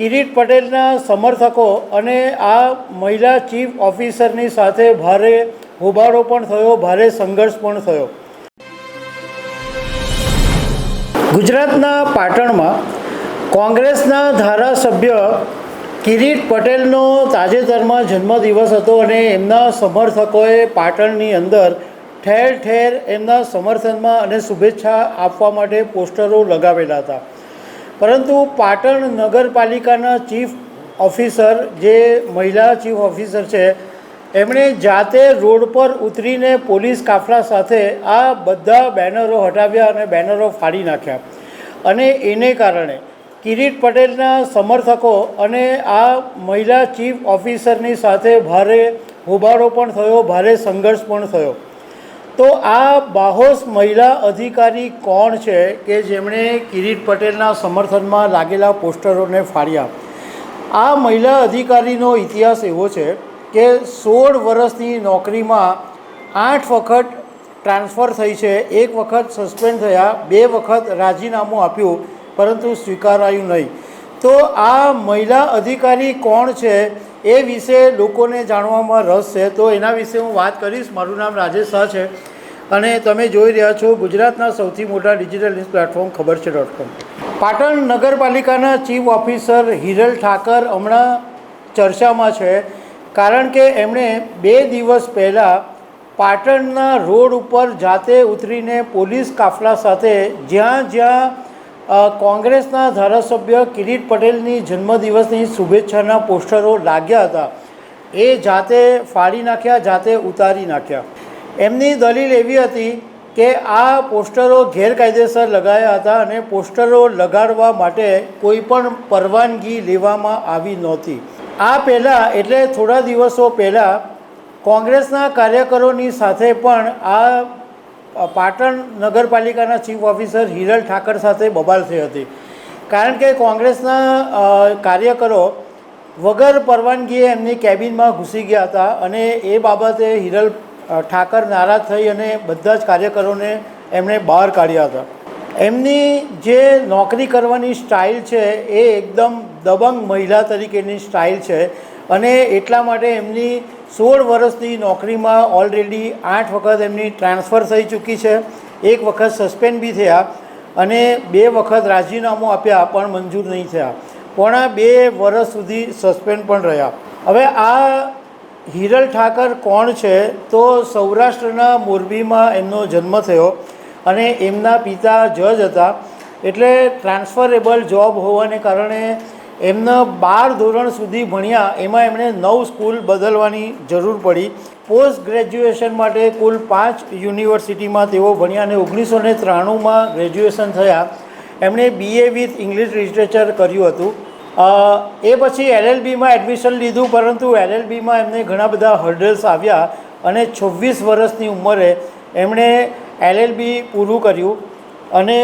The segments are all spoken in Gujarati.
કિરીટ પટેલના સમર્થકો અને આ મહિલા ચીફ ઓફિસરની સાથે ભારે હોબાળો પણ થયો, ભારે સંઘર્ષ પણ થયો. ગુજરાતના પાટણમાં કોંગ્રેસના ધારાસભ્ય કિરીટ પટેલનો તાજેતરમાં જન્મદિવસ હતો અને એમના સમર્થકોએ પાટણની અંદર ઠેર ઠેર એમના સમર્થનમાં અને શુભેચ્છા આપવા માટે પોસ્ટરો લગાવેલા હતા. પરંતુ પાટણ નગરપાલિકાના ચીફ ઓફિસર, જે મહિલા ચીફ ઓફિસર છે, એમણે જાતે રોડ પર ઉતરીને પોલીસ કાફલા સાથે આ બધા બેનરો હટાવ્યા અને બેનરો ફાડી નાખ્યા. અને એને કારણે કિરીટ પટેલના સમર્થકો અને આ મહિલા ચીફ ઓફિસરની સાથે ભારે હોબાળો પણ થયો, ભારે સંઘર્ષ પણ થયો. તો આ બાહોશ મહિલા અધિકારી કોણ છે કે જેમણે કિરીટ પટેલના સમર્થનમાં લાગેલા પોસ્ટરોને ફાડ્યા? આ મહિલા અધિકારીનો ઇતિહાસ એવો છે કે સોળ વર્ષની નોકરીમાં આઠ વખત ટ્રાન્સફર થઈ છે, એક વખત સસ્પેન્ડ થયા, બે વખત રાજીનામું આપ્યું, પરંતુ સ્વીકારાયું નહીં. તો આ મહિલા અધિકારી કોણ છે એ વિશે લોકોને જાણવામાં રસ છે. તો એના વિશે હું વાત કરીશ. મારું નામ રાજેશ શાહ છે અને તમે જોઈ રહ્યા છો ગુજરાતના સૌથી મોટા ડિજિટલ ન્યૂઝ પ્લેટફોર્મ ખબર છે ડોટ કોમ પાટણ નગરપાલિકાના ચીફ ઓફિસર હિરલ ઠાકર હમણાં ચર્ચામાં છે. કારણ કે એમણે બે દિવસ પહેલાં પાટણના રોડ ઉપર જાતે ઉતરીને પોલીસ કાફલા સાથે જ્યાં જ્યાં કોંગ્રેસના ધારાસભ્ય કિરીટ પટેલની જન્મદિવસની શુભેચ્છાના પોસ્ટરો લાગ્યા હતા. એ જાતે ફાડી નાખ્યા, જાતે ઉતારી નાખ્યા. એમની દલીલ એવી હતી કે આ પોસ્ટરો ગેરકાયદેસર લગાયા હતા અને પોસ્ટરો લગાડવા માટે કોઈ પણ પરવાનગી લેવામાં આવી નહોતી. આ પહેલાં એટલે થોડા દિવસો પહેલાં કોંગ્રેસના કાર્યકરોની સાથે પણ આ પાટણ નગરપાલિકાના ચીફ ઓફિસર હિરલ ઠાકર સાથે બબાલ થઈ હતી. કારણ કે કોંગ્રેસના કાર્યકરો વગર પરવાનગીએ એમની કેબિનમાં ઘૂસી ગયા હતા અને એ બાબતે હિરલ ઠાકર નારાજ થઈ અને બધા જ કાર્યકરોને એમણે બહાર કાઢ્યા હતા. એમની જે નોકરી કરવાની સ્ટાઇલ છે એ એકદમ દબંગ મહિલા તરીકેની સ્ટાઇલ છે. અને એટલા માટે એમની સોળ વર્ષની નોકરીમાં ઓલરેડી આઠ વખત એમની ટ્રાન્સફર થઈ ચૂકી છે. એક વખત સસ્પેન્ડ બી થયા અને બે વખત રાજીનામું આપ્યા પણ મંજૂર નહીં થયા. પોણા બે વર્ષ સુધી સસ્પેન્ડ પણ રહ્યા. હવે આ હિરલ ઠાકર કોણ છે તો સૌરાષ્ટ્રના મોરબીમાં એમનો જન્મ થયો અને એમના પિતા જજ હતા. એટલે ટ્રાન્સફરેબલ જોબ હોવાને કારણે એમના બાર ધોરણ સુધી ભણ્યા, એમાં એમણે નવ સ્કૂલ બદલવાની જરૂર પડી. પોસ્ટ ગ્રેજ્યુએશન માટે કુલ પાંચ યુનિવર્સિટીમાં તેઓ ભણ્યા અને ઓગણીસો ને ત્રાણુંમાં ગ્રેજ્યુએશન થયા. એમણે બીએ વિથ ઇંગ્લિશ લિટરેચર કર્યું હતું. એ પછી એલએલબીમાં એડમિશન લીધું, પરંતુ એલએલબીમાં એમને ઘણા બધા હર્ડલ્સ આવ્યા અને છવ્વીસ વર્ષની ઉંમરે એમણે એલએલબી પૂરું કર્યું. અને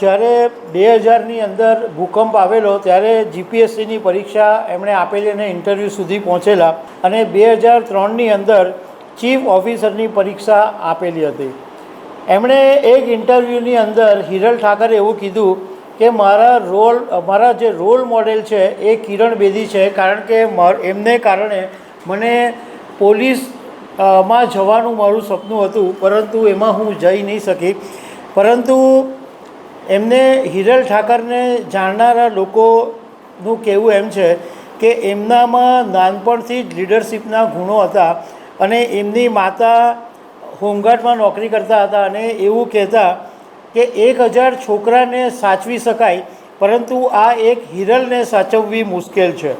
જ્યારે બે હજારની અંદર ભૂકંપ આવેલો ત્યારે જીપીએસસીની પરીક્ષા એમણે આપેલી અને ઇન્ટરવ્યૂ સુધી પહોંચેલા અને બે હજાર ત્રણની અંદર ચીફ ઓફિસરની પરીક્ષા આપેલી હતી. એમણે એક ઇન્ટરવ્યૂની અંદર હિરલ ઠાકરે એવું કીધું કે મારા રોલ, મારા જે રોલ મોડેલ છે એ કિરણ બેદી છે કારણ કે એમને કારણે મને પોલીસમાં જવાનું મારું સપનું હતું, પરંતુ એમાં હું જઈ નહીં શકી. પરંતુ એમને હિરલ ઠાકરને જાણનારા લોકોનું કહેવું એમ છે કે એમનામાં નાનપણથી જ લીડરશિપના ગુણો હતા અને એમની માતા હોમગાર્ડમાં નોકરી કરતા હતા અને એવું કહેતા કે એક હજાર છોકરાને સાચવી શકાય, પરંતુ આ એક હિરલને સાચવવી મુશ્કેલ છે.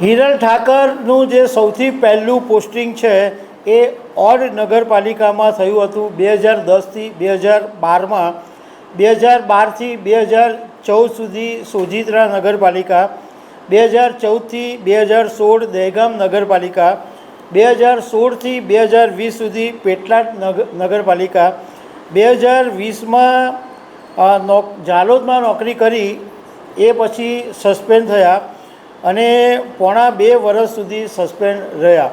હિરલ ઠાકરનું જે સૌથી પહેલું પોસ્ટિંગ છે એ ઓડ નગરપાલિકામાં થયું હતું બે હજાર દસથી બે હજાર બારમાં. બે હજાર બારથી બે હજાર ચૌદ સુધી સોજિત્રા નગરપાલિકા. બે હજાર ચૌદથી બે હજાર સોળ દહેગામ નગરપાલિકા. બે હજાર સોળથી બે હજાર વીસ સુધી પેટલાદ નગ- નગરપાલિકા. બે હજાર વીસમાં ઝાલોદમાં નોકરી કરી, એ પછી સસ્પેન્ડ થયા અને પોણા બે વર્ષ સુધી સસ્પેન્ડ રહ્યા.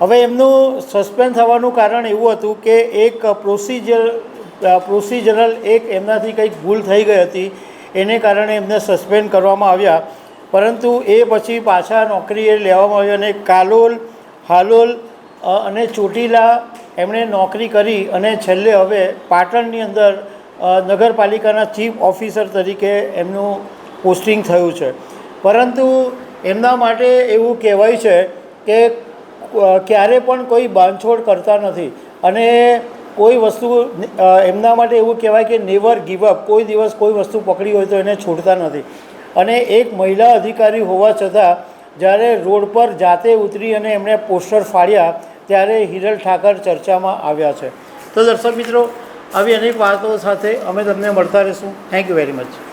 હવે એમનું સસ્પેન્ડ થવાનું કારણ એવું હતું કે એક પ્રોસિજર પ્રોસિજરલ એક એમનાથી કંઈક ભૂલ થઈ ગઈ હતી, એને કારણે એમને સસ્પેન્ડ કરવામાં આવ્યા. પરંતુ એ પછી પાછા નોકરીએ લેવામાં આવ્યા અને કાલોલ, હાલોલ અને ચોટીલા એમણે નોકરી કરી અને છેલ્લે હવે પાટણની અંદર નગરપાલિકાના ચીફ ઓફિસર તરીકે એમનું પોસ્ટિંગ થયું છે. પરંતુ એમના માટે એવું કહેવાય છે કે ક્યારે પણ કોઈ બાંધછોડ કરતા નથી. અને કોઈ વસ્તુ એમના માટે એવું કહેવાય કે નેવર ગીવ અપ કોઈ દિવસ કોઈ વસ્તુ પકડી હોય તો એને છોડતા નથી. અને એક મહિલા અધિકારી હોવા છતાં, જ્યારે રોડ પર જાતે ઉતરી અને એમણે પોસ્ટર ફાડ્યા, ત્યારે હિરલ ઠાકર ચર્ચામાં આવ્યા છે. તો દર્શક મિત્રો, આવી અનેક વાતો સાથે અમે તમને મળતા રહીશું. Thank you very much